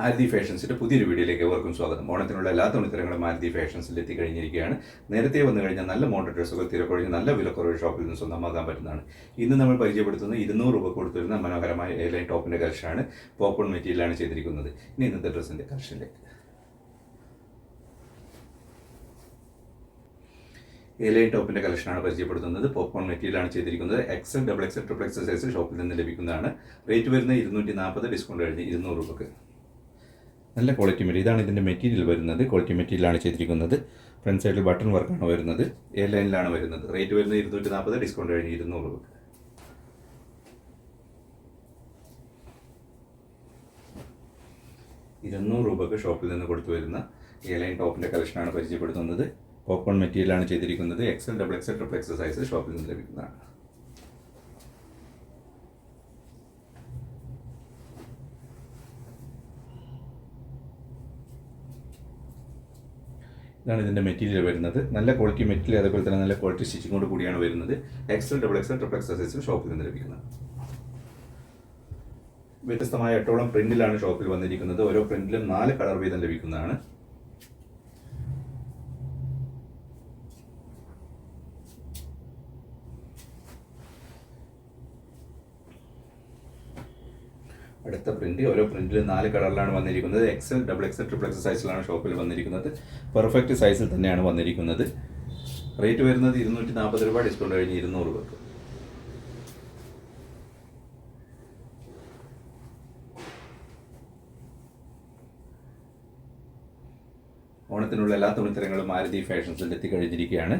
മാരുതി ഫാഷൻസിന്റെ പുതിയൊരു വീഡിയോയിലേക്ക് ഏവർക്കും സ്വാഗതം. ഓണത്തിനുള്ള എല്ലാ തുണിത്തരങ്ങളും ആരതി ഫാഷൻസിൽ എത്തിക്കഴിഞ്ഞിരിക്കുകയാണ്. നേരത്തെ വന്നു കഴിഞ്ഞാൽ നല്ല മോഡൽ ഡ്രസ്സുകൾ തിരക്കൊഴിഞ്ഞ് നല്ല വിലക്കുറവ് ഷോപ്പിൽ നിന്ന് സ്വന്തമാക്കാൻ പറ്റുന്നതാണ്. ഇന്ന് നമ്മൾ പരിചയപ്പെടുത്തുന്നത് ഇരുന്നൂറ് രൂപ കൊടുത്തിരുന്ന മനോഹരമായ എയർലൈൻ ടോപ്പിന്റെ കളക്ഷനാണ് പോപ്പൺ മെറ്റീരിയലാണ് ചെയ്തിരിക്കുന്നത്. ഇനി ഇന്നത്തെ ഡ്രസ്സിന്റെ കളക്ഷനിലേക്ക് എലൈൻ ടോപ്പിന്റെ കളക്ഷനാണ് പരിചയപ്പെടുത്തുന്നത്. പോപ്കോൺ മെറ്റീരിയലാണ് ചെയ്തിരിക്കുന്നത്. XL double XL triple XL size ഷോപ്പിൽ നിന്ന് ലഭിക്കുന്നതാണ്. റേറ്റ് വരുന്നത് ഇരുന്നൂറ്റി നാൽപ്പത് ഡിസ്കൗണ്ട് കഴിഞ്ഞ് ഇരുന്നൂറ് രൂപക്ക്. നല്ല ക്വാളിറ്റി മെറ്റീരിയൽ ഇതാണ് ഇതിന്റെ മെറ്റീരിയൽ വരുന്നത്. ക്വാളിറ്റി മെറ്റീരിയലാണ് ചെയ്തിരിക്കുന്നത്. ഫ്രണ്ട് സൈഡിൽ ബട്ടൺ വർക്കാണ് വരുന്നത്. എ ലൈനിലാണ് വരുന്നത്. റേറ്റ് വരുന്നത് ഇരുന്നൂറ്റി നാൽപ്പത് ഡിസ്കൗണ്ട് കഴിഞ്ഞ് ഇരുന്നൂറ്. രൂപ ഇരുന്നൂറ് രൂപക്ക് ഷോപ്പിൽ നിന്ന് കൊടുത്തു വരുന്ന എ ലൈൻ ടോപ്പിന്റെ കളക്ഷനാണ് പരിചയപ്പെടുത്തുന്നത്. പോപ്കോൺ മെറ്റീരിയലാണ് ചെയ്തിരിക്കുന്നത്. XL double XL triple XL size ഷോപ്പിൽ നിന്ന് ലഭിക്കുന്നതാണ്. ഇതാണ് ഇതിന്റെ മെറ്റീരിയൽ വരുന്നത്. നല്ല ക്വാളിറ്റി മെറ്റീരിയൽ അതേപോലെ തന്നെ നല്ല ക്വാളിറ്റി സ്റ്റിച്ചിങ്ങോട് കൂടിയാണ് വരുന്നത്. XL double XL triple XL ഷോപ്പിൽ നിന്ന് ലഭിക്കുന്നത്. വ്യത്യസ്തമായ എട്ടോളം പ്രിന്റിലാണ് ഷോപ്പിൽ വന്നിരിക്കുന്നത്. ഓരോ പ്രിന്റിലും നാല് കളർ വീതം ലഭിക്കുന്നതാണ്. അടുത്ത പ്രിന്റ് ഓരോ പ്രിന്റിലും നാല് കളറിലാണ് വന്നിരിക്കുന്നത്. XL double XL triple XL സൈസിലാണ് ഷോപ്പിൽ വന്നിരിക്കുന്നത്. പെർഫെക്റ്റ് സൈസിൽ തന്നെയാണ് വന്നിരിക്കുന്നത്. റേറ്റ് വരുന്നത് ഇരുന്നൂറ്റി നാൽപ്പത് രൂപ ഡിസ്കൗണ്ട് കഴിഞ്ഞ് ഇരുന്നൂറ് രൂപക്ക് ഓണത്തിനുള്ള എല്ലാ തുണിത്തരങ്ങളും മാരുതി ഫാഷൻസിൽ എത്തിക്കഴിഞ്ഞിരിക്കുകയാണ്.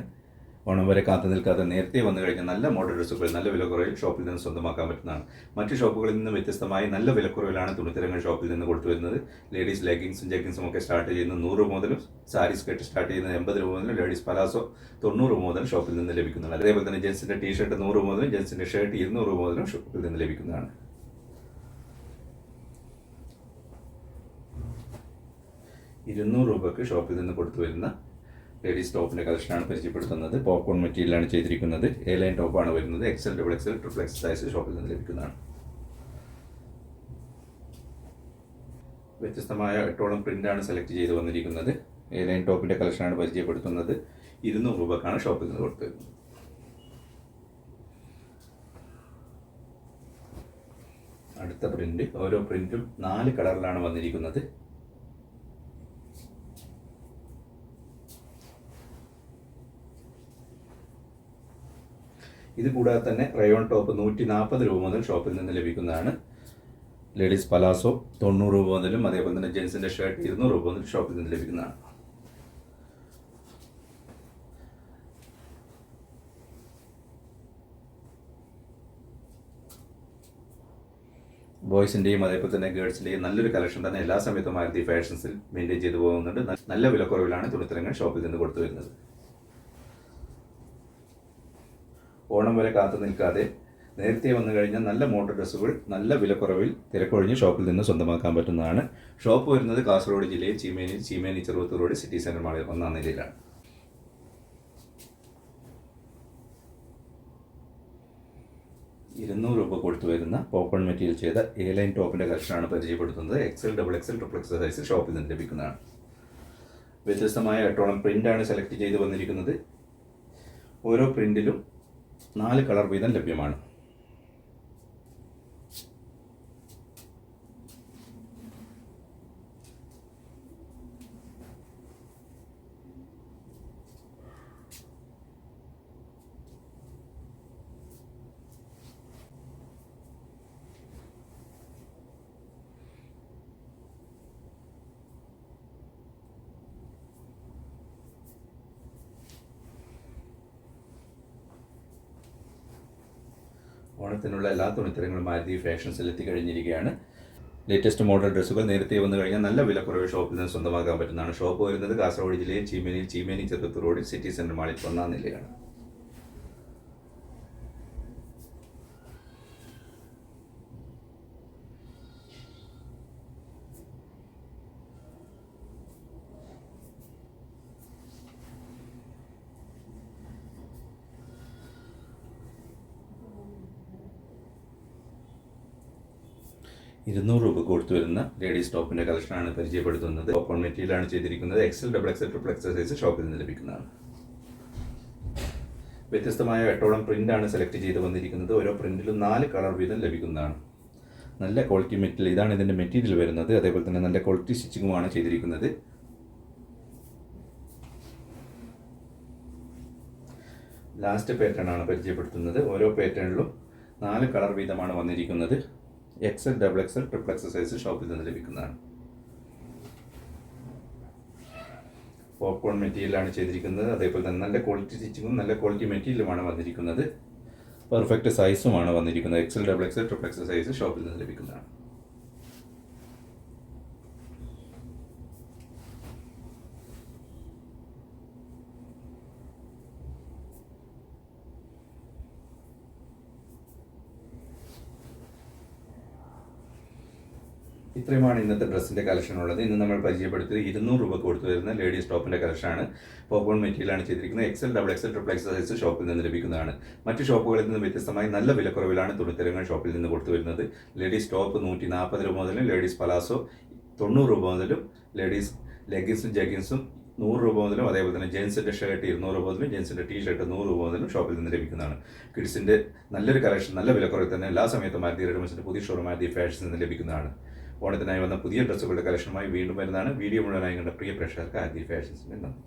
ഓണം വരെ കാത്തു നിൽക്കാതെ നേരത്തെ വന്നു കഴിഞ്ഞാൽ നല്ല മോഡൽ ഡ്രസ്സുകൾ നല്ല വിലക്കുറവിൽ ഷോപ്പിൽ നിന്ന് സ്വന്തമാക്കാൻ പറ്റുന്നതാണ്. മറ്റു ഷോപ്പുകളിൽ നിന്ന് വ്യത്യസ്തമായി നല്ല വിലക്കുറവിലാണ് തുണിത്തരങ്ങൾ ഷോപ്പിൽ നിന്ന് കൊടുത്തു വരുന്നത് ലേഡീസ് ലെഗിങ്സും ജഗ്ഗിങ്സും ഒക്കെ സ്റ്റാർട്ട് ചെയ്യുന്ന നൂറ് രൂപ മുതലും സാരി സ്കെട്ട് സ്റ്റാർട്ട് ചെയ്യുന്ന എൺപത് രൂപ മുതലും ലേഡീസ് പലാസോ തൊണ്ണൂറ് രൂപ മുതൽ ഷോപ്പിൽ നിന്ന് ലഭിക്കുന്നതാണ്. അതേപോലെ തന്നെ ജെൻസിന്റെ ടീഷർട്ട് നൂറ് രൂപ മുതലും ജെൻസിന്റെ ഷർട്ട് ഇരുന്നൂറ് രൂപ മുതലും ഷോപ്പിൽ നിന്ന് ലഭിക്കുന്നതാണ്. ഇരുന്നൂറ് രൂപക്ക് ഷോപ്പിൽ നിന്ന് കൊടുത്തു വരുന്ന ലേഡീസ് ടോപ്പിന്റെ കളക്ഷനാണ് പരിചയപ്പെടുത്തുന്നത്. പോപ്കോൺ മെറ്റീരിയലാണ് ചെയ്തിരിക്കുന്നത്. എ ലൈൻ ടോപ്പാണ് വരുന്നത്. XL double XL triple X size ഷോപ്പിൽ നിന്ന് ലഭിക്കുന്നതാണ്. വ്യത്യസ്തമായ എട്ടോളം പ്രിന്റാണ് സെലക്ട് ചെയ്ത് വന്നിരിക്കുന്നത്. എ ലൈൻ ടോപ്പിന്റെ കളക്ഷനാണ് പരിചയപ്പെടുത്തുന്നത്. ഇരുന്നൂറ് രൂപക്കാണ് ഷോപ്പിൽ നിന്ന് കൊടുത്തത് അടുത്ത പ്രിന്റ് ഓരോ പ്രിന്റും നാല് കളറിലാണ് വന്നിരിക്കുന്നത്. ഇത് കൂടാതെ തന്നെ റയോൺ ടോപ്പ് നൂറ്റി നാൽപ്പത് രൂപ മുതൽ ഷോപ്പിൽ നിന്ന് ലഭിക്കുന്നതാണ്. ലേഡീസ് പലാസോ തൊണ്ണൂറ് രൂപ മുതലും അതേപോലെ തന്നെ ജെൻസിന്റെ ഷർട്ട് ഇരുന്നൂറ് രൂപ മുതൽ ഷോപ്പിൽ നിന്ന് ലഭിക്കുന്നതാണ്. ബോയ്സിന്റെയും അതേപോലെ തന്നെ ഗേൾസിന്റെയും നല്ലൊരു കളക്ഷൻ തന്നെ എല്ലാ സമയത്തും മാരുതി ഫാഷൻസിൽ മെയിന്റെയിൻ ചെയ്തു പോകുന്നുണ്ട്. നല്ല വിലക്കുറവിലാണ് തുണിത്തരങ്ങൾ ഷോപ്പിൽ നിന്ന് കൊടുത്തു വരുന്നത്. ഓണം വരെ കാത്തു നിൽക്കാതെ നേരത്തെ വന്നു കഴിഞ്ഞാൽ നല്ല മോട്ടോർ ഡ്രസ്സുകൾ നല്ല വിലക്കുറവിൽ തിരക്കൊഴിഞ്ഞ് ഷോപ്പിൽ നിന്ന് സ്വന്തമാക്കാൻ പറ്റുന്നതാണ്. ഷോപ്പ് വരുന്നത് കാസർഗോഡ് ജില്ലയിൽ Cheemeni Cheemeni Cheruvathur road city centre മാളിൽ ഒന്നാം നിലയിലാണ്. ഇരുന്നൂറ് രൂപ കൊടുത്തു വരുന്ന പോപ്പൺ മെറ്റീരിയൽ ചെയ്ത എ ലൈൻ ടോപ്പിന്റെ കളക്ഷനാണ് പരിചയപ്പെടുത്തുന്നത്. XL double XL triple XL size ഷോപ്പിൽ നിന്ന് ലഭിക്കുന്നതാണ്. വ്യത്യസ്തമായ എട്ടോളം പ്രിന്റാണ് സെലക്ട് ചെയ്ത് വന്നിരിക്കുന്നത്. ഓരോ പ്രിന്റിലും നാല് കളർ വീതം ലഭ്യമാണ്. ഓണത്തിനുള്ള എല്ലാ തുണിത്തരങ്ങളും മാരുതി ഫാഷൻസിൽ എത്തിക്കഴിഞ്ഞിരിക്കുകയാണ് ലേറ്റസ്റ്റ് മോഡൽ ഡ്രസ്സുകൾ നേരത്തെ വന്നു കഴിഞ്ഞാൽ നല്ല വിലക്കുറവ് ഷോപ്പിൽ നിന്ന് സ്വന്തമാക്കാൻ പറ്റുന്നതാണ്. ഷോപ്പ് വരുന്നത് കാസർഗോഡ് ജില്ലയിൽ ചീമേനിയിൽ ചീമേനി ചെറുപ്പത്തൂർ റോഡിൽ സിറ്റി സെന്റർ മാളിൽ ഒന്നാം നിലയാണ് ഇരുന്നൂറ് രൂപ കൊടുത്തു വരുന്ന ലേഡീസ് ടോപ്പിന്റെ കളക്ഷനാണ് പരിചയപ്പെടുത്തുന്നത്. ഓപ്പൺ മെറ്റീരിയലാണ് ചെയ്തിരിക്കുന്നത്. XL double XL triple XL size ഷോപ്പിൽ നിന്ന് ലഭിക്കുന്നതാണ്. വ്യത്യസ്തമായ എട്ടോളം ആണ് സെലക്ട് ചെയ്ത് വന്നിരിക്കുന്നത്. ഓരോ പ്രിന്റിലും നാല് കളർ വീതം ലഭിക്കുന്നതാണ്. നല്ല ക്വാളിറ്റി മെറ്റീരിയൽ ഇതാണ് ഇതിന്റെ മെറ്റീരിയൽ വരുന്നത്. അതേപോലെ തന്നെ നല്ല ക്വാളിറ്റി സ്റ്റിച്ചിങ്ങുമാണ് ചെയ്തിരിക്കുന്നത്. ലാസ്റ്റ് പാറ്റേൺ ആണ് പരിചയപ്പെടുത്തുന്നത്. ഓരോ പാറ്റേണിലും നാല് കളർ വീതമാണ് വന്നിരിക്കുന്നത്. XL double XL triple XL size ഷോപ്പിൽ നിന്ന് ലഭിക്കുന്നതാണ്. പോപ്കോൺ മെറ്റീരിയലാണ് ചെയ്തിരിക്കുന്നത്. അതേപോലെ തന്നെ നല്ല ക്വാളിറ്റി സ്റ്റിച്ചിങ്ങും നല്ല ക്വാളിറ്റി മെറ്റീരിയലുമാണ് വന്നിരിക്കുന്നത്. പെർഫെക്റ്റ് സൈസുമാണ് വന്നിരിക്കുന്നത്. XL double XL triple XL size ഷോപ്പിൽ നിന്ന് ലഭിക്കുന്നതാണ്. ഇത്രയുമാണ് ഇന്നത്തെ ഡ്രസ്സിന്റെ കളക്ഷൻ ഉള്ളത്. ഇന്ന് നമ്മൾ പരിചയപ്പെടുത്തിയത് ഇരുന്നൂറ് രൂപ കൊടുത്തു വരുന്ന ലേഡീസ് ടോപ്പിന്റെ കളക്ഷനാണ് പോപ്പോൺ മെറ്റീരിയലാണ് ചെയ്തിരിക്കുന്നത്. XL double XL triple XL size ഷോപ്പിൽ നിന്ന് ലഭിക്കുന്നതാണ്. മറ്റ് ഷോപ്പുകളിൽ നിന്ന് വ്യത്യസ്തമായി നല്ല വിലക്കുറവിലാണ് തുണിത്തരങ്ങൾ ഷോപ്പിൽ നിന്ന് കൊടുത്തു വരുന്നത്. ലേഡീസ് ടോപ്പ് നൂറ്റി നാൽപ്പത് രൂപ മുതലും ലേഡീസ് പലാസോ തൊണ്ണൂറ് രൂപ മുതലും ലേഡീസ് ലെഗിൻസും ജഗിൻസും നൂറ് രൂപ മുതലും അതേപോലെ തന്നെ ജെൻസിന്റെ ഷർട്ട് ഇരുന്നൂറ് രൂപ മുതലും ജെൻസിന്റെ ടീ ഷർട്ട് നൂറ് രൂപ മുതലും ഷോപ്പിൽ നിന്ന് ലഭിക്കുന്നതാണ്. കിഡ്സിന്റെ നല്ലൊരു കളക്ഷൻ നല്ല വിലക്കുറവിൽ തന്നെ എല്ലാ സമയത്തും മാരുതി റെഡിമെൻസിന്റെ പുതിയ ഷോറൂം മാരുതി ഫാഷൻസിൽ നിന്ന് ലഭിക്കുന്നതാണ്. ഓണത്തിനായി വന്ന പുതിയ ഡ്രസ്സുകളുടെ കളക്ഷനുമായി വീണ്ടും വരുന്നതാണ് വീഡിയോ മുഴുവനായി കണ്ട പ്രിയ പ്രേക്ഷകർക്ക് ആദ്യ ഫാഷൻസ് നന്ദി